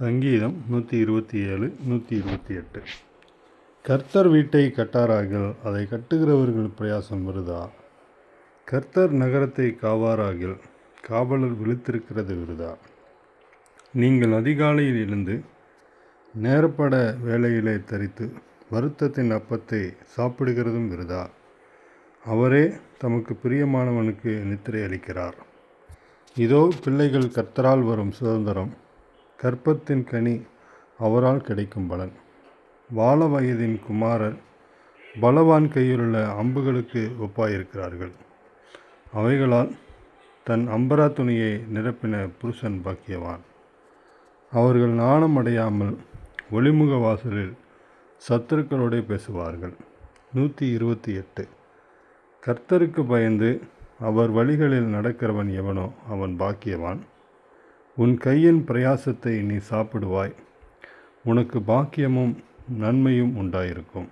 சங்கீதம் நூற்றி இருபத்தி ஏழு நூற்றி இருபத்தி எட்டு. கர்த்தர் வீட்டை கட்டாராகில் அதை கட்டுகிறவர்கள் பிரயாசம் விருதா? கர்த்தர் நகரத்தை காவாராகில் காவலர் விழித்திருக்கிறது விருதா? நீங்கள் அதிகாலையில் இருந்து நேரப்பட வேலையிலே தரித்து வருத்தத்தின் அப்பத்தை சாப்பிடுகிறதும் விருதா? அவரே தமக்கு பிரியமானவனுக்கு நித்திரை அளிக்கிறார். இதோ பிள்ளைகள் கர்த்தரால் வரும் சுதந்திரம். கற்பத்தின் கனி அவரால் கிடைக்கும் பலன். வாழ வயதின் குமாரர் பலவான் கையிலுள்ள அம்புகளுக்கு ஒப்பாயிருக்கிறார்கள். அவைகளால் தன் அம்பரா துணியை நிரப்பின புருஷன் பாக்கியவான். அவர்கள் நாணம் அடையாமல் ஒளிமுக வாசலில் சத்துருக்களோடே பேசுவார்கள். நூற்றி இருபத்தி எட்டு. கர்த்தருக்கு பயந்து அவர் வழிகளில் நடக்கிறவன் எவனோ அவன் பாக்கியவான். உன் கையின் பிரயாசத்தை நீ சாப்பிடுவாய். உனக்கு பாக்கியமும் நன்மையும் உண்டாயிருக்கும்.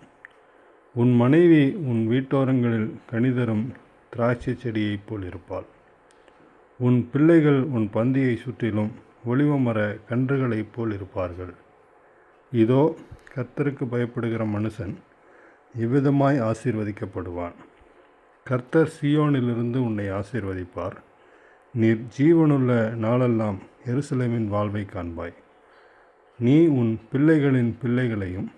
உன் மனைவி உன் வீட்டோரங்களில் கணிதரும் திராட்சை செடியைப் போல் இருப்பாள். உன் பிள்ளைகள் உன் பந்தியை சுற்றிலும் ஒளிவமர கன்றுகளைப் போல் இருப்பார்கள். இதோ கர்த்தருக்கு பயப்படுகிற மனுஷன் இவ்விதமாய் ஆசீர்வதிக்கப்படுவான். கர்த்தர் சியோனிலிருந்து உன்னை ஆசீர்வதிப்பார். நீர் ஜீவனுள்ள நாளெல்லாம் எருசலேமின் வாழ்வை காண்பாய். நீ உன் பிள்ளைகளின் பிள்ளைகளையும்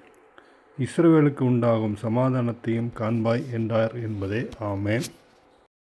இஸ்ரவேலுக்கு உண்டாகும் சமாதானத்தையும் காண்பாய் என்றார் என்பதே. ஆமேன்.